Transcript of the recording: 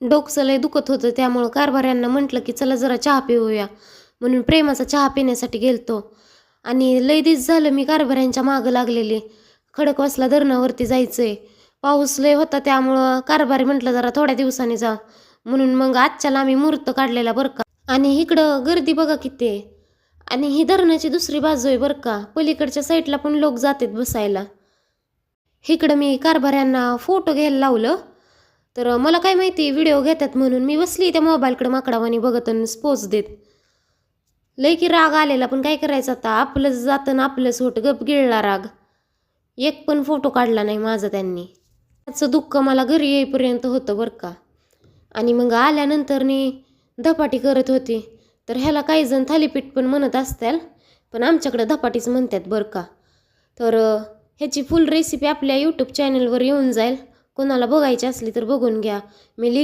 डोकसं लय दुखत होतं त्यामुळं कारभाऱ्यांना म्हटलं की चला जरा चहा पिऊया. म्हणून प्रेमाचा चहा पिण्यासाठी गेलतो. आणि लय दिस झालं मी कारभाऱ्यांच्या मागं लागलेली. खडकवासला धरणावरती जायचं आहे पाऊस लय होता त्यामुळं कारभारी म्हटलं जरा थोड्या दिवसांनी जा. म्हणून मग आजच्याला आम्ही मुहूर्त काढलेला बरं का. आणि इकडं गर्दी बघा किती आहे. आणि ही धरणाची दुसरी बाजू आहे बरं का. पलीकडच्या साईडला पण लोक जातात बसायला. इकडं मी कारभाऱ्यांना फोटो घ्यायला लावलं. तर मला काय माहिती व्हिडिओ घेतात म्हणून मी बसली त्या मोबाईलकडे माकडावानी बघत आणि स्पोच देत. लय की राग आलेला पण काय करायचं आता? आपलंच जातं ना आपलंच होट गप गिळला राग. एक पण फोटो काढला नाही माझा त्यांनी. त्याचं दुःख मला घरी येईपर्यंत होतं बरं का. आणि मग आल्यानंतर मी धपाटी करत होती. तर ह्याला काही जण थालीपीठ पण म्हणत असतील पण आमच्याकडे धपाटीच म्हणतात बरं का. तर ह्याची फुल रेसिपी आपल्या यूट्यूब चॅनलवर येऊन जाईल. कोणाला बघायची असली तर बघून घ्या. मी लिंक